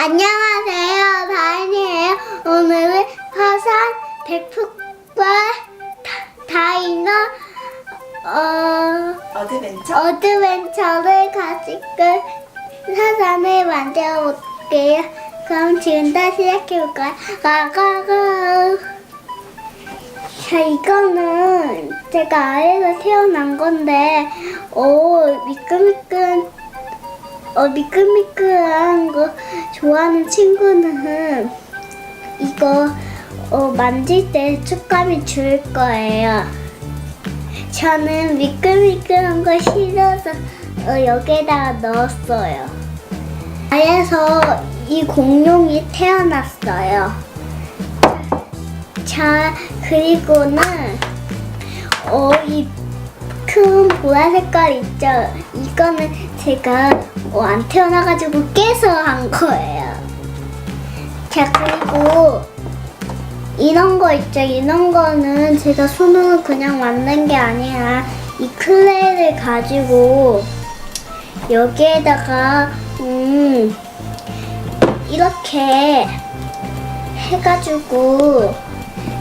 안녕하세요, 다인이에요. 오늘은 화산 백폭발 다- 다이너 어, 어드벤처? 어드벤처를 가지고 사산을 만들어 볼게요. 그럼 지금부터 시작해 볼까요? 가가가. 자, 이거는 제가 아래에서 태어난 건데, 오, 미끌미끌, 어, 미끌미끌한 거 좋아하는 친구는 이거 어, 만질 때 촉감이 좋을 거예요. 저는 미끌미끌한 거 싫어서 어, 여기에다가 넣었어요. 아래서 이 공룡이 태어났어요. 자, 그리고는 어, 이 큰 보라 색깔 있죠? 이거는 제가 어, 안 태어나가지고 깨서 한 거예요. 자, 그리고 이런 거 있죠? 이런 거는 제가 손으로 그냥 만든 게 아니라 이 클레이를 가지고 여기에다가 음 이렇게 해가지고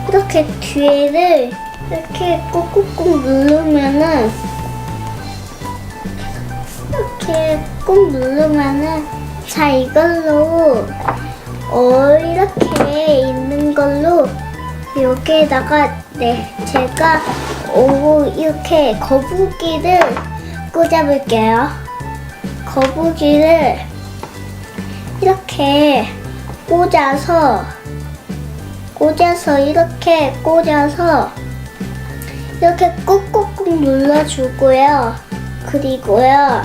이렇게 뒤에를 이렇게 꾹꾹꾹 누르면은 이렇게 꾹 누르면은 자 이걸로 어 이렇게 있는 걸로 여기에다가 네 제가 오 이렇게 거북이를 꽂아볼게요. 거북이를 이렇게 꽂아서 꽂아서 이렇게 꽂아서 이렇게 꾹꾹꾹 눌러주고요. 그리고요.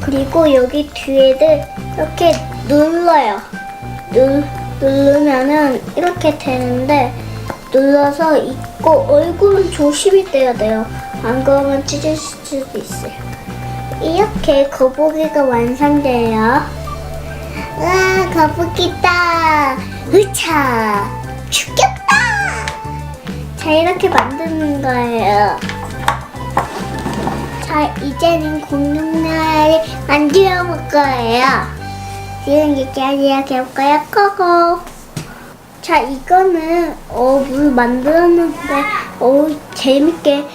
그리고 여기 뒤에를 이렇게 눌러요. 누, 누르면은 이렇게 되는데 눌러서 있고 얼굴은 조심히 떼야 돼요. 안 그러면 찢을 수도 있어요. 이렇게 거북이가 완성돼요. 와 거북이다. 으차 죽겠다. 자 이렇게 만드는 거예요. 자 이제는 공룡나를 만들어 볼 거예요. 지금 여기까지 해볼까요? 고고. 자 이거는 어물 만들었는데 어 재밌게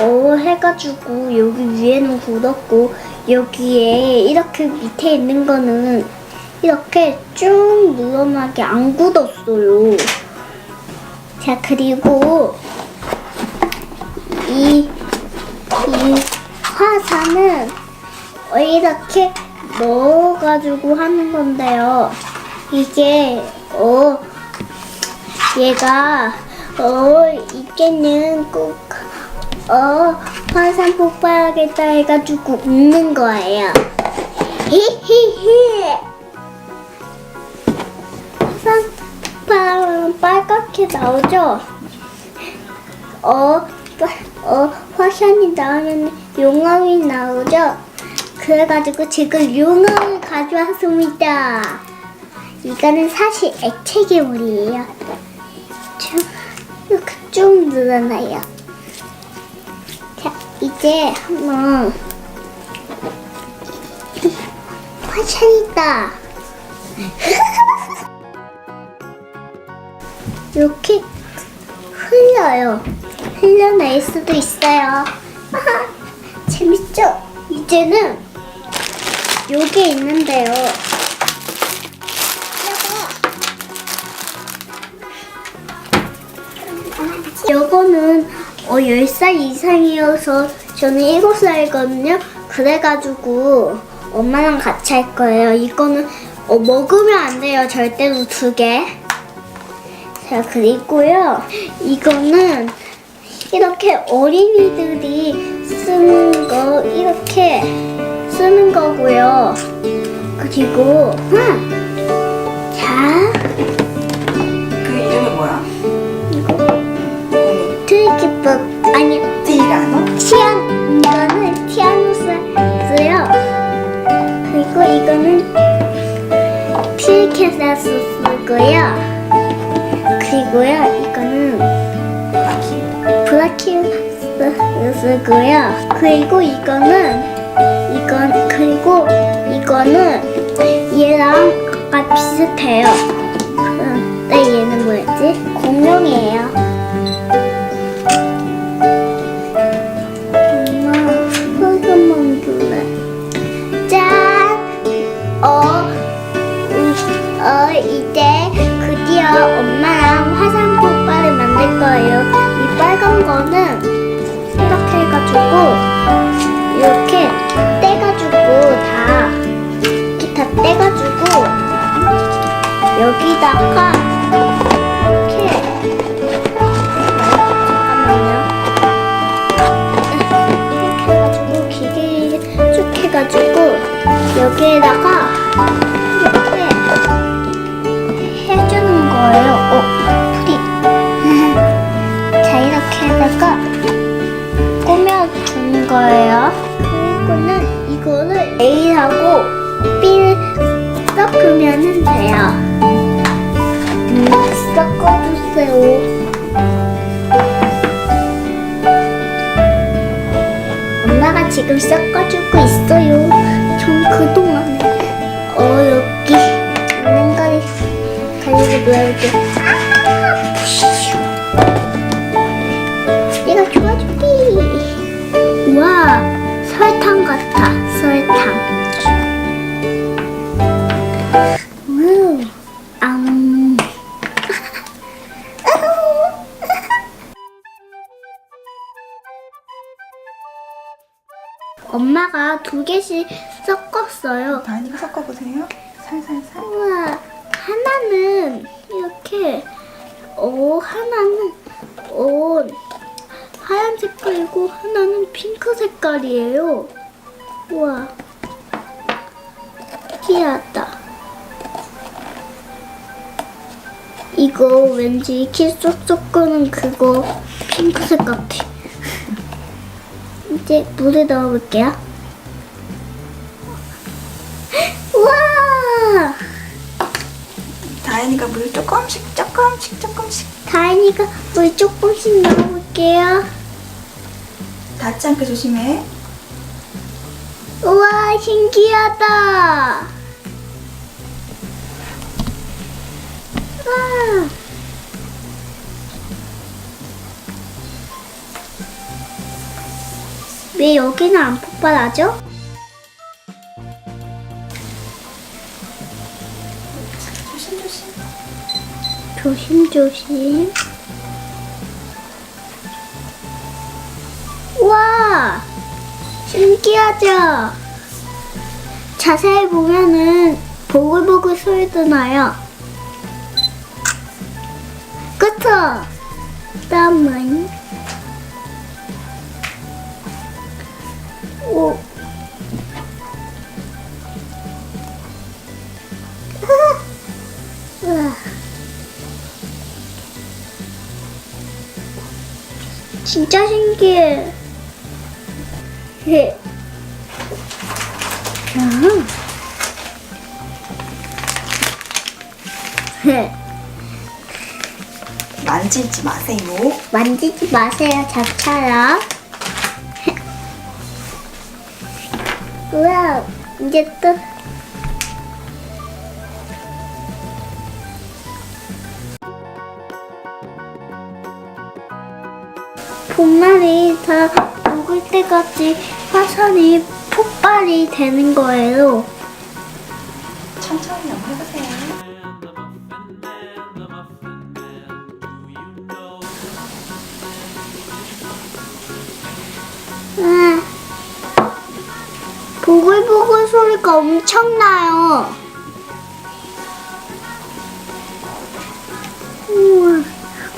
어 해가지고 여기 위에는 굳었고 여기에 이렇게 밑에 있는 거는 이렇게 쭉 늘어나게 안 굳었어요. 자 그리고 이, 이 화산은 어, 이렇게 넣어가지고 하는 건데요. 이게 어 얘가 어 이게는 꼭 어 화산 폭발하겠다 해가지고 웃는 거예요. 히히히. 폭발은 빨갛게 나오죠. 어, 빠- 어 화산이 나오면 용암이 나오죠. 그래가지고 지금 용암을 가져왔습니다. 이거는 사실 액체 괴물이에요. 쭉 이렇게 쭉 늘어나요. 자, 이제 한번 화산이다. 이렇게 흘려요. 흘려낼 수도 있어요. 재밌죠? 이제는 요게 있는데요. 요거는 어, 10살 이상이어서 저는 7살이거든요. 그래가지고 엄마랑 같이 할 거예요. 이거는 어, 먹으면 안 돼요. 절대로 두 개. 자, 그리고요. 이거는 이렇게 어린이들이 쓰는 거, 이렇게 쓰는 거고요. 그리고, 음, 자, 그 이름이 뭐야? 이거 음, 트리키법, 아니, 티라노? 티안, 이거는 티아노스요. 그리고 이거는 필케사스고요. 그리고요, 이거는 브라키우스고요. 그리고 이거는 이건 그리고 이거는 얘랑 아까 비슷해요. 그런데 얘는 뭐였지? 공룡이에요. 거는 이렇게 해가지고 이렇게 떼가지고 다다 떼가지고 여기다가 섞으면 돼요. 음, 섞어주세요. 엄마가 지금 섞어주고 있어요. 전 그동안에 어 여기 있는 거리 가지고 놀게. 아, 엄마가 두 개씩 섞었어요. 다현이가 섞어보세요. 살살살. 우와, 하나는 이렇게, 어, 하나는, 어, 하얀 색깔이고, 하나는 핑크 색깔이에요. 우와, 신기하다. 이거 왠지 키 쏙쏙 끄는 그거 핑크색 같아. 이제 물에 넣어볼게요. 우와! 다현이가 물 조금씩 조금씩 조금씩 다인이가 물 조금씩 넣어볼게요. 닿지 않게 조심해. 우와, 신기하다. 와. 왜 여기는 안 폭발하죠? 조심 조심. 조심조심. 와, 신기하죠? 자세히 보면은 보글보글 소리도 나요. 그쵸? 다음은 오. 우와. 진짜 신기해. 해. 자. 해. 만지지 마세요. 만지지 마세요, 잡차요. 우와, 이제 또. 봄날이 다 녹을 때까지 화산이 폭발이 되는 거예요. 천천히 한번 해보세요. 보글보글 소리가 엄청나요. 우와,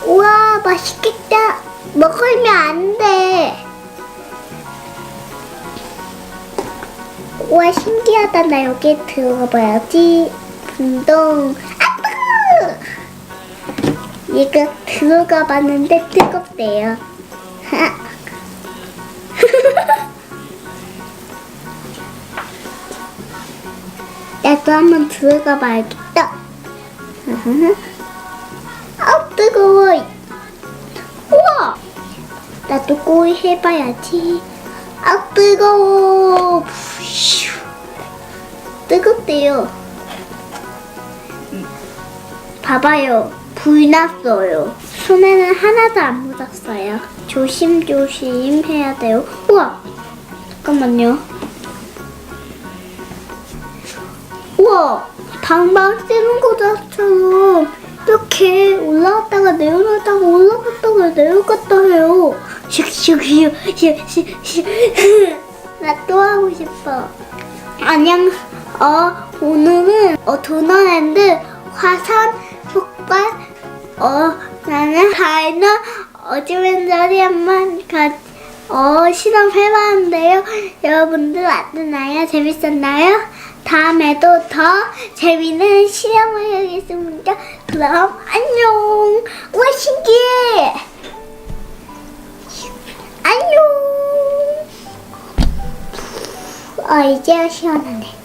우와, 맛있겠다. 먹으면 안 돼. 우와, 신기하다. 나 여기 들어가 봐야지. 분동. 아, 뜨거! 얘가 들어가 봤는데 뜨겁대요. 나도 한번 들어가 봐야겠다. 아 뜨거워. 우와. 나도 꼬리 해봐야지. 아 뜨거워. 뜨겁대요. 음, 봐봐요. 불 났어요. 손에는 하나도 안 묻었어요. 조심조심 해야 돼요. 우와! 잠깐만요. 방방 쓰는 것처럼 이렇게 올라갔다가 내려갔다가 올라갔다가 내려갔다 해요. 슉슉슉슉슉슉 나 또 하고 싶어. 안녕. 어 오늘은 어 도너랜드 화산 폭발 어 나는 다이너 어드벤처리 한번 가. 어, 실험해봤는데요. 여러분들 어떠나요? 재밌었나요? 다음에도 더 재밌는 실험을 하겠습니다. 그럼 안녕. 우와, 신기해. 안녕. 어, 이제 시원하네.